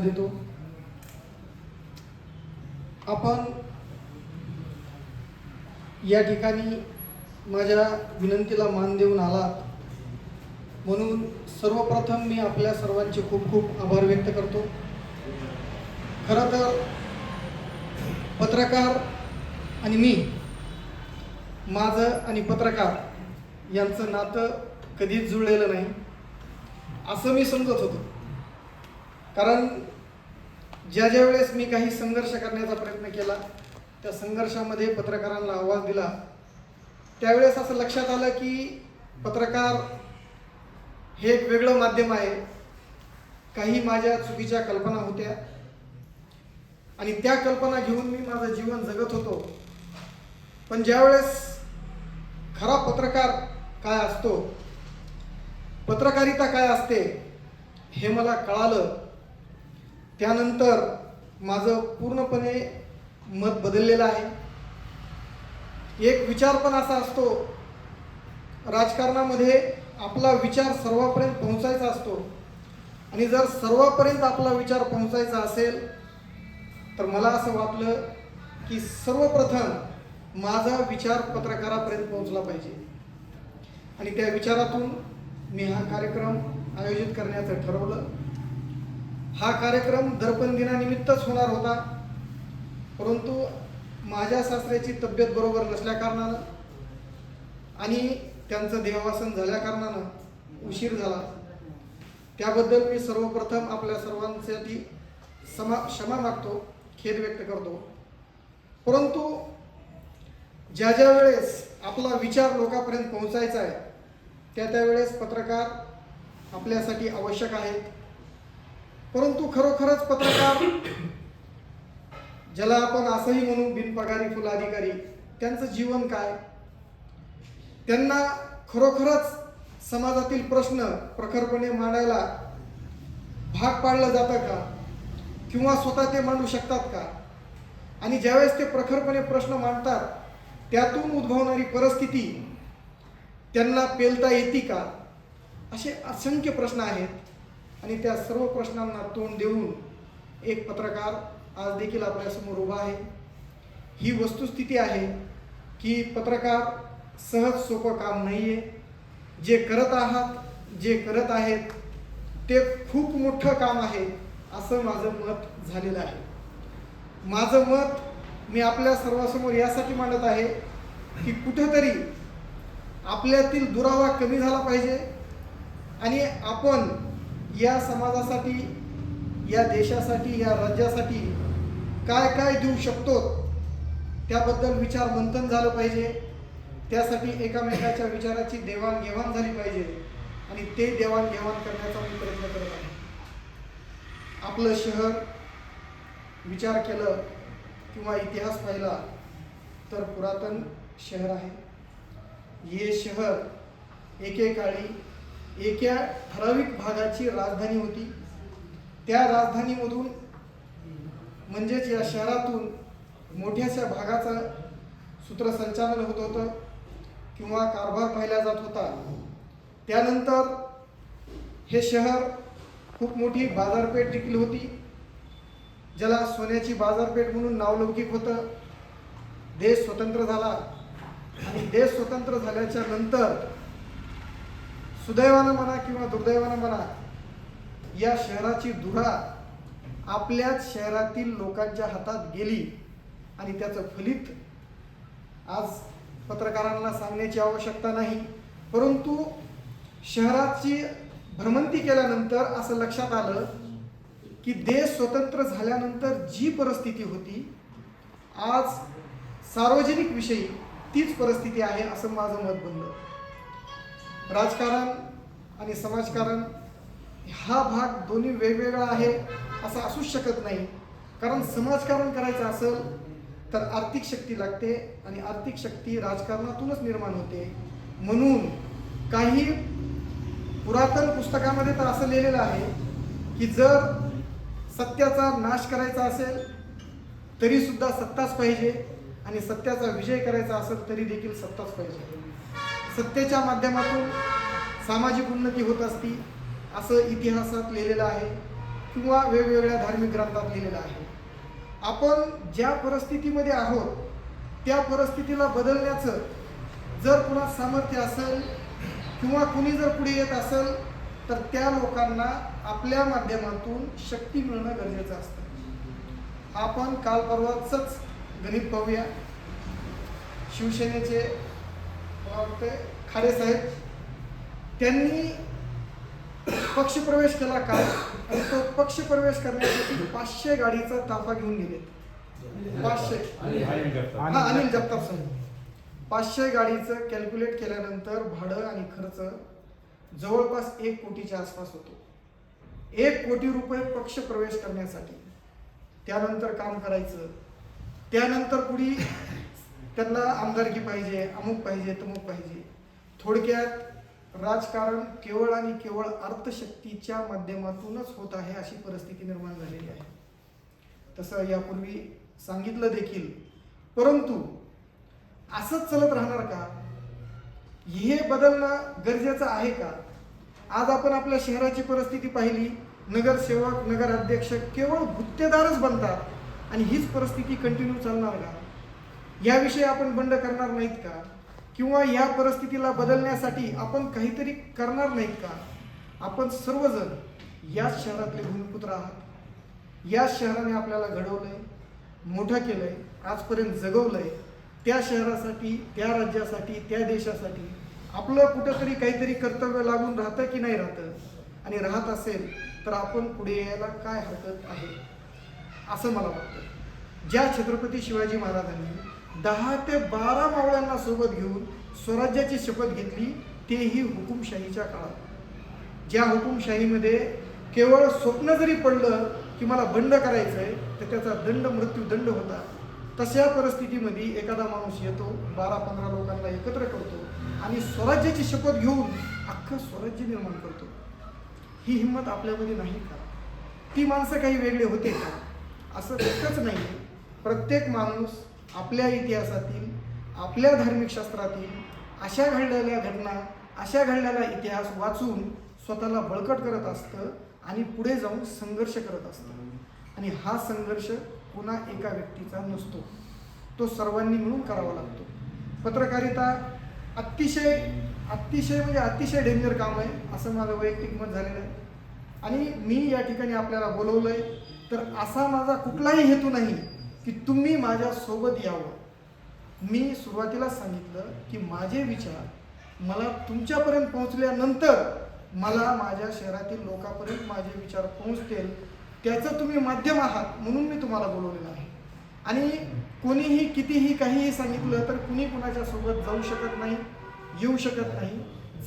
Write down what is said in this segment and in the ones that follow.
देतो. आपण या ठिकाणी माझ्या विनंतीला मान देऊन आलात. म्हणून सर्वप्रथम मी आपल्या सर्वांचे खूप खूप आभार व्यक्त करतो. खरं तर पत्रकार आणि मी माझं आणि पत्रकार यांचं नातं कधीच जुळलेलं नाही. असं मी समजत होतो. कारण ज्या ज्या वेळेस मी काही संघर्ष करण्याचा प्रयत्न केला त्या संघर्षामध्ये पत्रकारांना आवाज दिला त्यावेळेस असं लक्षात आलं की पत्रकार हे एक वेगळं माध्यम आहे. काही माझ्या चुकीच्या कल्पना होत्या आणि त्या कल्पना घेऊन मी माझं जीवन जगत होतो. पण ज्यावेळेस खरा पत्रकार काय असतो पत्रकारिता काय असते हे मला कळालं. त्यानंतर माझं पूर्णपणे मत बदललेलं आहे. एक विचार पण असा असतो राजकारणामध्ये आपला विचार सर्वापर्यंत पोहोचायचा असतो. आणि जर सर्वापर्यंत आपला विचार पोहोचायचा असेल तर मला असं वाटलं की सर्वप्रथम माझा विचार पत्रकारापर्यंत पोहोचला पाहिजे. आणि त्या विचारातून मी हा कार्यक्रम आयोजित करण्याचं ठरवलं. हा कार्यक्रम दर्पण दिनानिमित्तच होणार होता. परंतु माझ्या सासऱ्याची तब्येत बरोबर नसल्याकारणानं आणि त्यांचं देवासन झाल्याकारणानं उशीर झाला. त्याबद्दल मी सर्वप्रथम आपल्या सर्वांसाठी समा क्षमा मागतो खेद व्यक्त करतो. परंतु ज्या ज्या वेळेस आपला विचार लोकांपर्यंत पोहोचायचा आहे त्या त्यावेळेस पत्रकार आपल्यासाठी आवश्यक आहेत. परंतु खरोखरच पत्रकार ज्याला आपण असंही म्हणू बिनपगारी फुल अधिकारी त्यांचं जीवन काय? त्यांना खरोखरच समाजातील प्रश्न प्रखरपणे मांडायला भाग पाडलं जातं का? किंवा स्वतः ते मांडू शकतात का? आणि ज्यावेळेस ते प्रखरपणे प्रश्न मांडतात त्यातून उद्भवणारी परिस्थिती त्यांना पेलता येते का? असे असंख्य प्रश्न आहेत. आणि त्या सर्व प्रश्नांना तोंड देऊन एक पत्रकार आज देखील आपल्यासमोर उभा आहे. ही वस्तुस्थिती आहे की पत्रकार सहज सोपं काम नाही आहे जे करत आहात जे करत आहेत ते खूप मोठं काम आहे असं माझं मत झालेलं आहे. माझं मत मी आपल्या सर्वांसमोर यासाठी मांडत आहे की कुठंतरी आपल्यातील दुरावा कमी झाला पाहिजे आणि आपण या समाजासाठी या देशासाठी या राज्यासाठी काय काय देऊ शकतो त्याबद्दल विचार मंथन झालं पाहिजे. त्यासाठी एकामेकाच्या विचाराची देवाणघेवाण झाली पाहिजे. आणि ते देवाणघेवाण करण्याचा मी प्रयत्न करत आहे. आपलं शहर विचार केलं किंवा इतिहास पाहिला तर पुरातन शहर आहे. हे शहर एकेकाळी एका ठराविक भागाची राजधानी होती. त्या राजधानीमधून म्हणजेच या शहरातून मोठ्याशा भागाचं सूत्रसंचालन होत होतं किंवा कारभार पाहिला जात होता. त्यानंतर हे शहर खूप मोठी बाजारपेठ देखील होती ज्याला सोन्याची बाजारपेठ म्हणून नावलौकिक होतं. देश स्वतंत्र झाला आणि देश स्वतंत्र झाल्याच्यानंतर सुदैवानं म्हणा किंवा दुर्दैवानं म्हणा या शहराची धुरा आपल्याच शहरातील लोकांच्या हातात गेली आणि त्याचं फलित आज पत्रकारांना सांगण्याची आवश्यकता नाही. परंतु शहराची भ्रमंती केल्यानंतर असं लक्षात आलं की देश स्वतंत्र झाल्यानंतर जी परिस्थिती होती आज सार्वजनिक विषयी तीच परिस्थिती आहे असं माझं मत बनलं. राजकारण आणि समाजकारण हा भाग दोन्ही वेगवेगळा आहे असं असूच शकत नाही. कारण समाजकारण करायचं असेल तर आर्थिक शक्ती लागते आणि आर्थिक शक्ती राजकारणातूनच निर्माण होते. म्हणून काही पुरातन पुस्तकामध्ये तर असं लिहिलेलं आहे की जर सत्याचा नाश करायचा असेल तरीसुद्धा सत्ताच पाहिजे आणि सत्याचा विजय करायचा असेल तरी देखील सत्ताच पाहिजे. सत्तेच्या माध्यमातून सामाजिक उन्नती होत असती असं इतिहासात लिहिलेलं आहे किंवा वेगवेगळ्या धार्मिक ग्रंथात लिहिलेलं आहे. आपण ज्या परिस्थितीमध्ये आहोत त्या परिस्थितीला बदलण्याचं जर कुणा सामर्थ्य असेल किंवा कुणी जर पुढे येत असेल तर त्या लोकांना आपल्या माध्यमातून शक्ती मिळणं गरजेचं असतं. आपण काल परवाचंच गणित पाहूया. शिवसेनेचे मला वाटतं खाडे साहेब. त्यांनी पक्षप्रवेश केला काल आणि तो पक्षप्रवेश करण्यासाठी पाचशे गाडीचा ताफा घेऊन गेले पाचशे. हा अनिल जगताप सर. पाचशे गाडीचं कॅल्क्युलेट केल्यानंतर भाडं आणि खर्च जवळपास एक कोटीच्या आसपास होतो. एक कोटी रुपये पक्ष प्रवेश करण्यासाठी. त्यानंतर काम करायचं. त्यानंतर पुढे त्यांना आमदारकी पाहिजे अमुक पाहिजे तमुक पाहिजे. थोडक्यात राजकारण केवळ आणि केवळ अर्थशक्तीच्या माध्यमातूनच होत आहे अशी परिस्थिती निर्माण झालेली आहे. तसं यापूर्वी सांगितलं देखील. परंतु असंच चालत राहणार का? हे बदलणं गरजेचं आहे का? आज आपण आपल्या शहराची परिस्थिती पाहिली. नगरसेवक नगराध्यक्ष केवळ गुत्तेदारच बनतात. आणि हीच परिस्थिती कंटिन्यू चालणार का? याविषयी आपण बंड करणार नाहीत का? किंवा या परिस्थितीला बदलण्यासाठी आपण काहीतरी करणार नाहीत का? आपण सर्वजण याच शहरातले भूमिपुत्र आहात. याच शहराने आपल्याला घडवलंय मोठं केलंय आजपर्यंत जगवलंय. त्या शहरासाठी त्या राज्यासाठी त्या देशासाठी आपलं कुठंतरी काहीतरी कर्तव्य लागून राहतं की नाही राहतं? आणि राहत असेल तर आपण पुढे यायला काय हरकत आहे? असं मला वाटतं. ज्या छत्रपती शिवाजी महाराजांनी दहा ते बारा मावळ्यांना सोबत घेऊन स्वराज्याची शपथ घेतली तेही हुकुमशाहीच्या काळात. ज्या हुकुमशाहीमध्ये केवळ स्वप्न जरी पडलं की मला बंड करायचं आहे तर त्याचा दंड मृत्यूदंड होता. तशा परिस्थितीमध्ये एखादा माणूस येतो बारा पंधरा लोकांना एकत्र करतो आणि स्वराज्याची शपथ घेऊन अख्खं स्वराज्य निर्माण करतो. ही हिंमत आपल्यामध्ये नाही का? ती माणसं काही वेगळे होते का? असं तितकंच नाही प्रत्येक माणूस आपल्या इतिहासातील आपल्या धार्मिक शास्त्रातील अशा घडलेल्या घटना अशा घडलेला इतिहास वाचून स्वतःला बळकट करत असतं आणि पुढे जाऊन संघर्ष करत असतं. आणि हा संघर्ष पुन्हा एका व्यक्तीचा नसतो. तो सर्वांनी मिळून करावा लागतो. पत्रकारिता अतिशय अतिशय म्हणजे अतिशय डेंजर काम आहे असं माझं वैयक्तिक मत झालेलं आहे. आणि मी या ठिकाणी आपल्याला बोलवलं आहे तर असा माझा कुठलाही हेतू नाही. की तुम्ही माझ्या सोबत यावं. मी सुरुवातीला सांगितलं की माझे विचार मला तुमच्यापर्यंत पोहोचल्यानंतर मला माझ्या शहरातील लोकांपर्यंत माझे विचार पोहोचतील. त्याचं तुम्ही माध्यम आहात म्हणून मी तुम्हाला बोलवलेलं आहे. आणि कोणीही कितीही काहीही सांगितलं तर कुणी कुणाच्या सोबत जाऊ शकत नाही येऊ शकत नाही.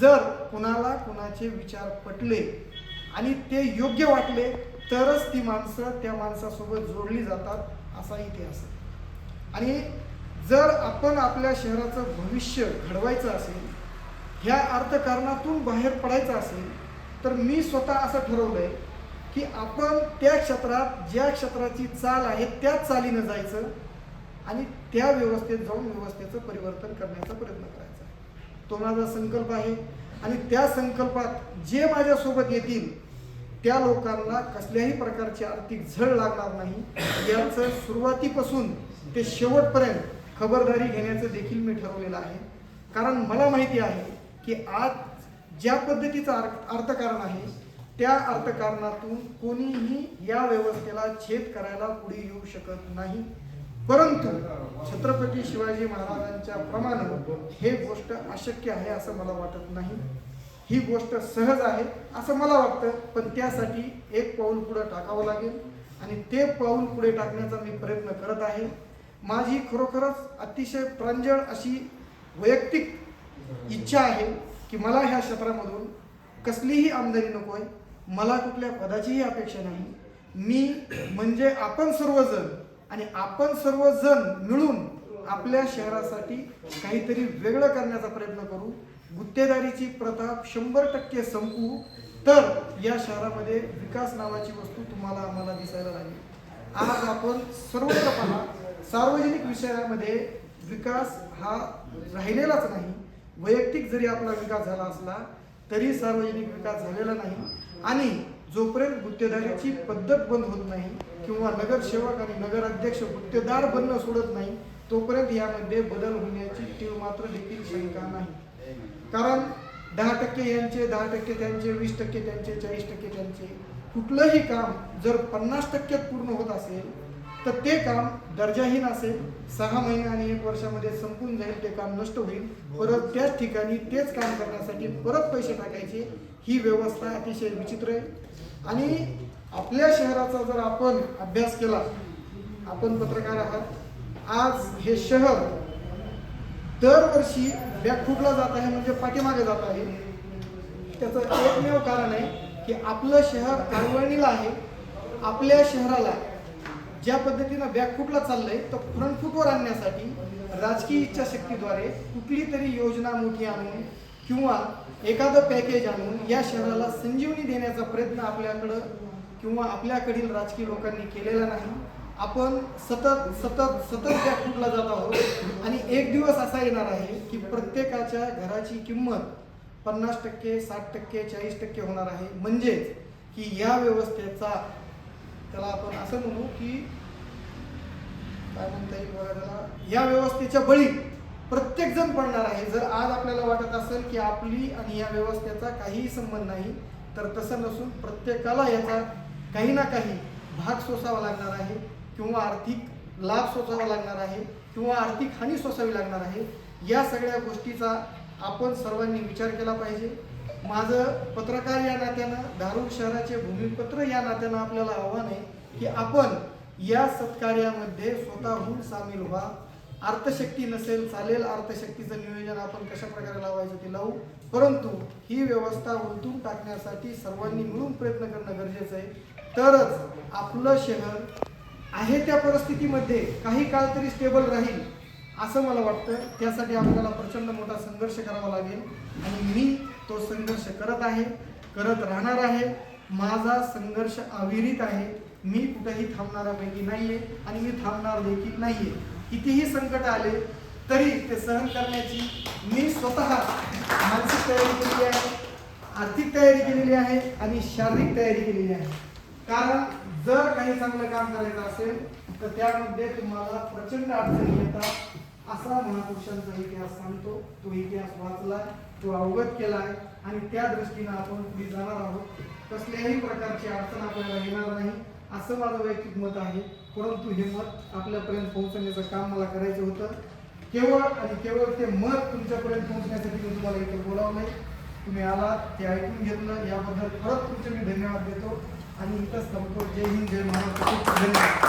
जर कुणाला कुणाचे विचार पटले आणि ते योग्य वाटले तरच ती माणसं त्या माणसासोबत जोडली जातात. असा इतिहास आहे. आणि जर आपण आपल्या शहराचं भविष्य घडवायचं असेल ह्या अर्थकारणातून बाहेर पडायचं असेल तर मी स्वतः असं ठरवलंय की आपण त्या क्षेत्रात ज्या क्षेत्राची चाल आहे त्याच चालीनं जायचं आणि त्या व्यवस्थेत जाऊन व्यवस्थेचं परिवर्तन करण्याचा प्रयत्न करायचा. तो माझा संकल्प आहे. आणि त्या संकल्पात जे माझ्यासोबत येतील त्या लोकांना कसल्याही प्रकारची आर्थिक झळ लागणार नाही. याचं सुरुवातीपासून ते शेवटपर्यंत खबरदारी घेण्याचं देखील मी ठरवलेलं आहे. कारण मला माहिती आहे की आज ज्या पद्धतीचं अर्थ अर्थकारण आहे त्या अर्थकारणातून कोणीही या व्यवस्थेला छेद करायला पुढे येऊ शकत नाही. परंतु छत्रपती शिवाजी महाराजांच्या प्रमाणे हे गोष्ट अशक्य आहे असं मला वाटत नाही. ही गोष्ट सहज आहे असं मला वाटतं. पण त्यासाठी एक पाऊल पुढं टाकावं लागेल. आणि ते पाऊल पुढे टाकण्याचा मी प्रयत्न करत आहे. माझी खरोखरच अतिशय प्रांजळ अशी वैयक्तिक इच्छा आहे की मला ह्या क्षेत्रामधून कसलीही आमदारी नको आहे. मला कुठल्या पदाचीही अपेक्षा नाही. मी म्हणजे आपण सर्वजण आणि आपण सर्वजण मिळून आपल्या शहरासाठी काहीतरी वेगळं करण्याचा प्रयत्न करू. गुत्तेदारीची प्रथा शंभर टक्के संपवू तर या शहरामध्ये विकास नावाची वस्तू तुम्हाला आम्हाला दिसायला लागेल. आज आपण सर्वत्र पहा सार्वजनिक विषयामध्ये विकास हा राहिलेलाच नाही. वैयक्तिक जरी आपला विकास झाला असला तरी सार्वजनिक विकास झालेला नाही. आणि जोपर्यंत गुत्तेदारीची पद्धत बंद होत नाही किंवा नगरसेवक आणि नगराध्यक्ष गुत्तेदार बनणं सोडत नाही तोपर्यंत यामध्ये बदल होण्याची तीळ मात्र देखील शंका नाही. कारण दहा टक्के यांचे दहा टक्के त्यांचे वीस टक्के त्यांचे चाळीस टक्के त्यांचे कुठलंही काम जर पन्नास टक्क्यात पूर्ण होत असेल तर ते काम दर्जाहीन असेल सहा महिने आणि एक वर्षामध्ये संपून जाईल ते काम नष्ट होईल. परत त्याच ठिकाणी तेच काम करण्यासाठी परत पैसे टाकायचे ही व्यवस्था अतिशय विचित्र आहे. आणि आपल्या शहराचा जर आपण अभ्यास केला आपण पत्रकार आहात आज हे शहर दरवर्षी बॅकफुटला जात आहे म्हणजे पाठीमागे जात आहे. त्याचं एकमेव कारण आहे की आपलं शहर आळवणीला आहे. आपल्या शहराला ज्या पद्धतीनं बॅकफुटला चाललंय तर फ्रंटफूटवर आणण्यासाठी राजकीय इच्छाशक्तीद्वारे कुठली तरी योजना मोठी आणून किंवा एखादं पॅकेज आणून या शहराला संजीवनी देण्याचा प्रयत्न आपल्याकडं किंवा आपल्याकडील राजकीय लोकांनी केलेला नाही. आपण सतत सतत सतत त्या बॅकफुटला जात आहोत. आणि एक दिवस असा येणार आहे की प्रत्येकाच्या घराची किंमत पन्नास टक्के साठ टक्के चाळीस टक्के होणार आहे. म्हणजेच की या व्यवस्थेचा त्याला आपण असं म्हणू की काय म्हणता येईल बघा त्याला? या व्यवस्थेच्या बळी प्रत्येक जण पडणार आहे. जर आज आपल्याला वाटत असेल की आपली आणि या व्यवस्थेचा काहीही संबंध नाही तर तसं नसून प्रत्येकाला याचा काही ना काही भाग सोसावा लागणार आहे. किंवा आर्थिक लाभ सोसावा लागणार आहे किंवा आर्थिक हानी सोसावी लागणार आहे या सगळ्या गोष्टीचा आपण सर्वांनी विचार केला पाहिजे. माझं पत्रकार या नात्यानं धारूर शहराचे भूमिपत्र या नात्यानं आपल्याला आव्हान आहे की आपण या सत्कार्यामध्ये स्वतःहून सामील व्हा. अर्थशक्ती नसेल चालेल अर्थशक्तीचं नियोजन आपण कशा प्रकारे लावायचं ते लावू. परंतु ही व्यवस्था उलटून टाकण्यासाठी सर्वांनी मिळून प्रयत्न करणं गरजेचं आहे. तरच आपलं शहर आहे त्या परिस्थितीमध्ये काही काळ तरी स्टेबल राहील असं मला वाटतं त्यासाठी आपल्याला प्रचंड मोठा संघर्ष करावा लागेल. आणि मी तो संघर्ष करत आहे करत राहणार आहे. माझा संघर्ष अविरित आहे. मी कुठेही थांबणाऱ्यापैकी नाही आहे आणि मी थांबणार देखील नाही आहे कितीही संकट आले तरी ते सहन करण्याची मी स्वतः मानसिक तयारी केलेली आहे आर्थिक तयारी केलेली आहे आणि शारीरिक तयारी केलेली आहे. कारण जर काही चांगलं काम करायचं असेल तर त्यामध्ये तुम्हाला प्रचंड अडचणी येतात. असा महापुरुषांचा इतिहास सांगतो. तो इतिहास वाचलाय तो अवगत केलाय आणि त्या दृष्टीनं आपण पुढे जाणार आहोत. कसल्याही प्रकारची अडचण आपल्याला येणार नाही. असं माझं वैयक्तिक मत आहे. परंतु हे मत आपल्यापर्यंत पोहोचवण्याचं काम मला करायचं होतं. केवळ आणि केवळ ते मत तुमच्यापर्यंत पोहोचण्यासाठी मी तुम्हाला इथे बोलावलंय. तुम्ही आलात ते ऐकून घेतलं. याबद्दल परत तुमचे मी धन्यवाद देतो. आणि इथंच संपव जय हिंद जय महाराष्ट्र. धन्यवाद.